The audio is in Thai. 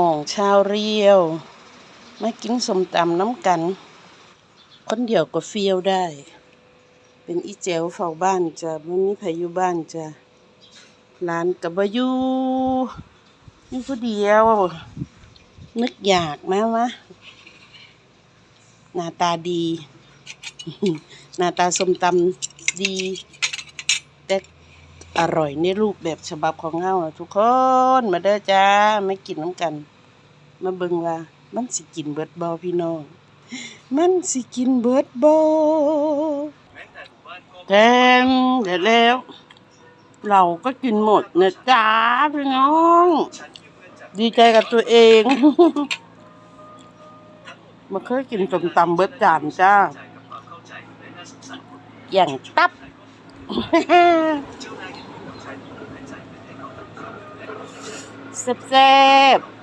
น้องชาวเรียว มากินสมตำน้ำกัน คนเดียวก็เฟียวได้ เป็นอีเจวเฝ้าบ้านจ้ะไม่มีไผอยู่บ้านจ้ะร้านกับบอยู่อยู่ผู้เดียว นึกอยากไหมวะหน้าตาดี หน้าตาสมตำดี แต่ อร่อยในรูปแบบฉบับของเฮาทุกคนมาเด้อจ้ามากินน้ำกัน มาเบิ่งว่า มันสิกินเบิดบ่พี่น้อง มันสิกินเบิดบ่แทนเดี๋ยวแล้ว เราก็กินหมดนะจ้าพี่น้อง ดีใจกับตัวเองมาเคยกินส้มตำเบิดจานจ้าอย่างตับ แซ่บๆ